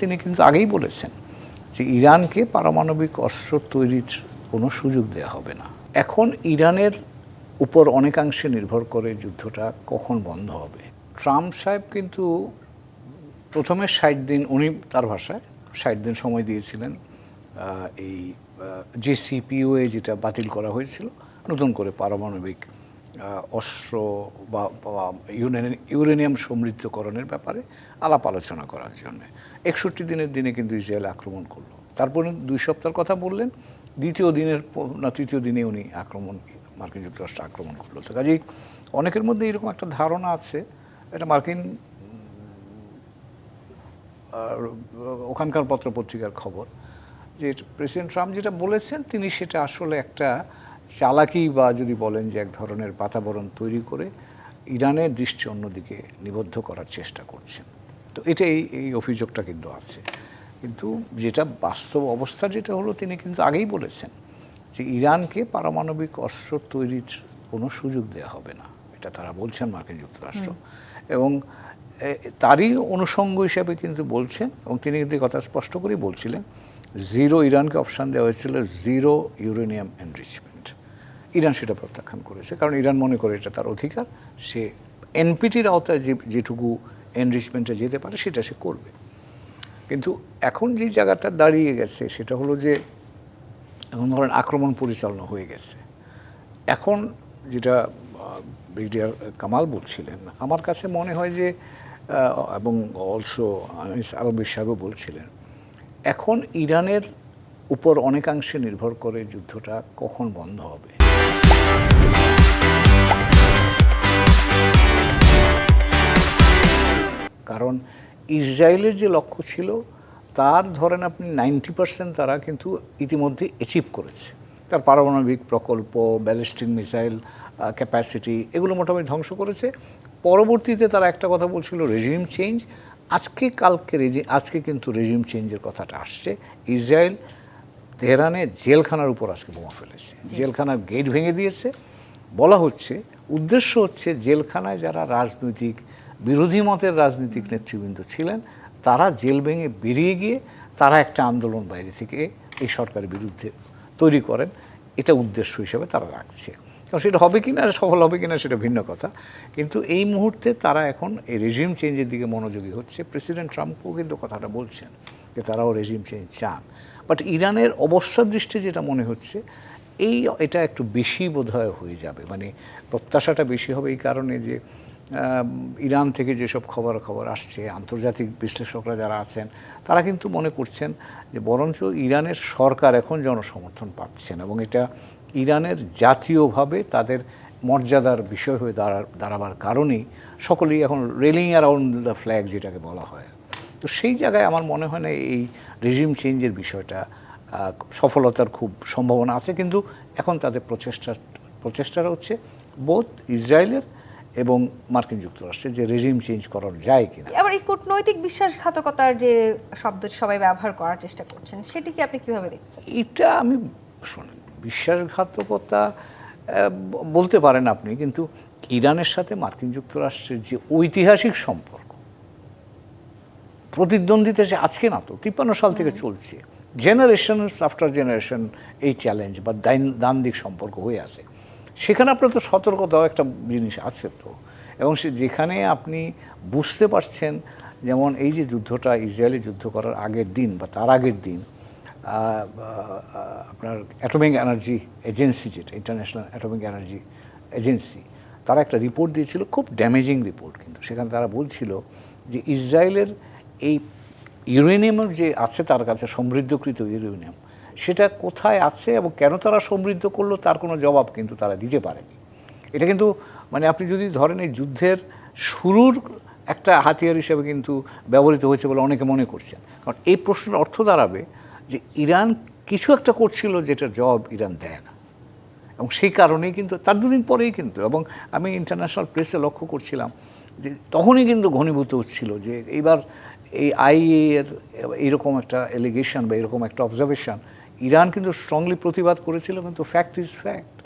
তিনি কিন্তু আগেই বলেছেন যে ইরানকে পারমাণবিক অস্ত্র তৈরির কোনো সুযোগ দেওয়া হবে না। এখন ইরানের উপর অনেকাংশে নির্ভর করে যুদ্ধটা কখন বন্ধ হবে। ট্রাম্প সাহেব কিন্তু প্রথমে ষাট দিন, উনি তার ভাষায় ষাট দিন সময় দিয়েছিলেন এই যে যেটা বাতিল করা হয়েছিল, নতুন করে পারমাণবিক অস্ত্র বা ইউরেনিয়াম সমৃদ্ধকরণের ব্যাপারে আলাপ আলোচনা করার জন্য। একষট্টি দিনের দিনে কিন্তু ইসরায়েল আক্রমণ করল। তারপরে দুই সপ্তাহের কথা বললেন, দ্বিতীয় দিনের না, তৃতীয় দিনে উনি আক্রমণ, মার্কিন যুক্তরাষ্ট্র আক্রমণ করল। তো কাজেই অনেকের মধ্যে এরকম একটা ধারণা আছে, এটা মার্কিন ওখানকার পত্রপত্রিকার খবর, যে প্রেসিডেন্ট ট্রাম্প যেটা বলেছেন, তিনি সেটা আসলে একটা চালাকি বা যদি বলেন যে এক ধরনের বাতাবরণ তৈরি করে ইরানের দৃষ্টি অন্যদিকে নিবদ্ধ করার চেষ্টা করছেন। তো এটাই এই অভিযোগটা কিন্তু আছে। কিন্তু যেটা বাস্তব অবস্থা যেটা হলো তিনি কিন্তু আগেই বলেছেন যে ইরানকে পারমাণবিক অস্ত্র তৈরির কোনো সুযোগ দেওয়া হবে না। এটা তারা বলছেন মার্কিন যুক্তরাষ্ট্র। এবং তারই অনুষঙ্গ হিসাবে কিন্তু বলছেন এবং তিনি কিন্তু এই কথা স্পষ্ট করেই বলছিলেন জিরো ইরানকে অপশান দেওয়া হয়েছিল জিরো ইউরেনিয়াম এনরিচমেন্ট ইরান সেটা প্রত্যাখ্যান করেছে। কারণ ইরান মনে করে এটা তার অধিকার। সে এনপিটির আওতায় যে, যেটুকু এনরিচমেন্টে যেতে পারে, সেটা সে করবে। কিন্তু এখন যে জায়গাটা দাঁড়িয়ে গেছে, সেটা হলো যে, এখন ধরেন আক্রমণ পরিচালনা হয়ে গেছে। এখন যেটা ব্রিগেডিয়ার কামাল বলছিলেন, আমার কাছে মনে হয় যে এবং অলসো আনিস আলমগীর সাহেবও বলছিলেন, এখন ইরানের উপর অনেকাংশে নির্ভর করে যুদ্ধটা কখন বন্ধ হবে। কারণ ইসরায়েলের যে লক্ষ্য ছিল, তার ধরেন আপনি নাইনটি পার্সেন্ট তারা কিন্তু ইতিমধ্যে অ্যাচিভ করেছে। তার পারমাণবিক প্রকল্প ব্যালিস্টিক মিসাইল ক্যাপাসিটি এগুলো মোটামুটি ধ্বংস করেছে। পরবর্তীতে তারা একটা কথা বলছিল রেজিম চেঞ্জ আজকে কালকে রেজি আজকে কিন্তু রেজিম চেঞ্জের কথাটা আসছে। ইসরায়েল তেহরানে জেলখানার উপর আজকে বোমা ফেলেছে। জেলখানার গেট ভেঙে দিয়েছে। বলা হচ্ছে উদ্দেশ্য হচ্ছে জেলখানায় যারা রাজনৈতিক বিরোধী মতের রাজনৈতিক নেতৃবৃন্দ ছিলেন তারা জেল ভেঙে বেরিয়ে গিয়ে তারা একটা আন্দোলন বাইরে থেকে এই সরকারের বিরুদ্ধে তৈরি করেন। এটা উদ্দেশ্য হিসেবে তারা রাখছে। এবং সেটা হবে কি না সফল হবে কি না সেটা ভিন্ন কথা। কিন্তু এই মুহূর্তে তারা এখন এই রেজিম চেঞ্জের দিকে মনোযোগী হচ্ছে। প্রেসিডেন্ট ট্রাম্পও কিন্তু কথাটা বলছেন যে তারাও রেজিম চেঞ্জ চান। বাট ইরানের অবস্থার দৃষ্টি যেটা মনে হচ্ছে, এই এটা একটু বেশি বোধহয় হয়ে যাবে। মানে প্রত্যাশাটা বেশি হবে এই কারণে যে ইরান থেকে যেসব খবর খবর আসছে, আন্তর্জাতিক বিশ্লেষকরা যারা আছেন, তারা কিন্তু মনে করছেন যে, বরঞ্চ ইরানের সরকার এখন জনসমর্থন পাচ্ছেন এবং এটা ইরানের জাতীয়ভাবে তাদের মর্যাদার বিষয় হয়ে দাঁড়া, দাঁড়াবার কারণেই সকলেই এখন রেলিং অ্যারাউন্ড দ্য ফ্ল্যাগ যেটাকে বলা হয়। তো সেই জায়গায় আমার মনে হয় না এই রেজিম চেঞ্জের বিষয়টা সফলতার খুব সম্ভাবনা আছে। কিন্তু এখন তাদের প্রচেষ্টা প্রচেষ্টাটা হচ্ছে বোধ ইসরায়েলের এবং মার্কিন যুক্তরাষ্ট্রের যে রেজিম চেঞ্জ করার যায় কিনা। আবার এই কূটনৈতিক বিশ্বাসঘাতকতার যে শব্দটি সবাই ব্যবহার করার চেষ্টা করছেন সেটিকে আপনি কীভাবে দেখছেন? এটা আমি শোনেন বিশ্বাসঘাতকতা বলতে পারেন আপনি কিন্তু ইরানের সাথে মার্কিন যুক্তরাষ্ট্রের যে ঐতিহাসিক সম্পর্ক প্রতিদ্বন্দ্বিতা সে আজকে না তো তিপ্পান্ন সাল থেকে চলছে। জেনারেশন আফটার জেনারেশন এই চ্যালেঞ্জ বা দাইন- দ্বান্দ্বিক সম্পর্ক হয়ে আছে। সেখানে আপনার তো সতর্কতাও একটা জিনিস আছে তো। এবং সে যেখানে আপনি বুঝতে পারছেন যেমন এই যে যুদ্ধটা ইসরায়েলি যুদ্ধ করার আগের দিন বা তার আগের দিন আপনার অ্যাটমিক এনার্জি এজেন্সি যেটা ইন্টারন্যাশনাল অ্যাটমিক এনার্জি এজেন্সি তারা একটা রিপোর্ট দিয়েছিল খুব ড্যামেজিং রিপোর্ট কিন্তু। সেখানে তারা বলছিল যে ইসরায়েলের এই ইউরেনিয়ামের যে আছে তার কাছে সমৃদ্ধকৃত ইউরেনিয়াম, সেটা কোথায় আছে এবং কেন তারা সমৃদ্ধ করল তার কোনো জবাব কিন্তু তারা দিতে পারেনি। এটা কিন্তু মানে আপনি যদি ধরেন এই যুদ্ধের শুরুর একটা হাতিয়ার হিসেবে কিন্তু ব্যবহৃত হয়েছে বলে অনেকে মনে করছেন। কারণ এই প্রশ্নের অর্থ দাঁড়াবে যে ইরান কিছু একটা করছিল যেটা জবাব ইরান দেয় না। এবং সেই কারণেই কিন্তু তার দুদিন পরেই কিন্তু, এবং আমি ইন্টারন্যাশনাল প্রেসে লক্ষ্য করছিলাম যে তখনই কিন্তু ঘনীভূত হচ্ছিল যে এইবার এই আইএ এর এইরকম একটা এলিগেশন বা এরকম একটা অবজারভেশন ইরান কিন্তু স্ট্রংলি প্রতিবাদ করেছিল, কিন্তু ফ্যাক্ট ইজ ফ্যাক্ট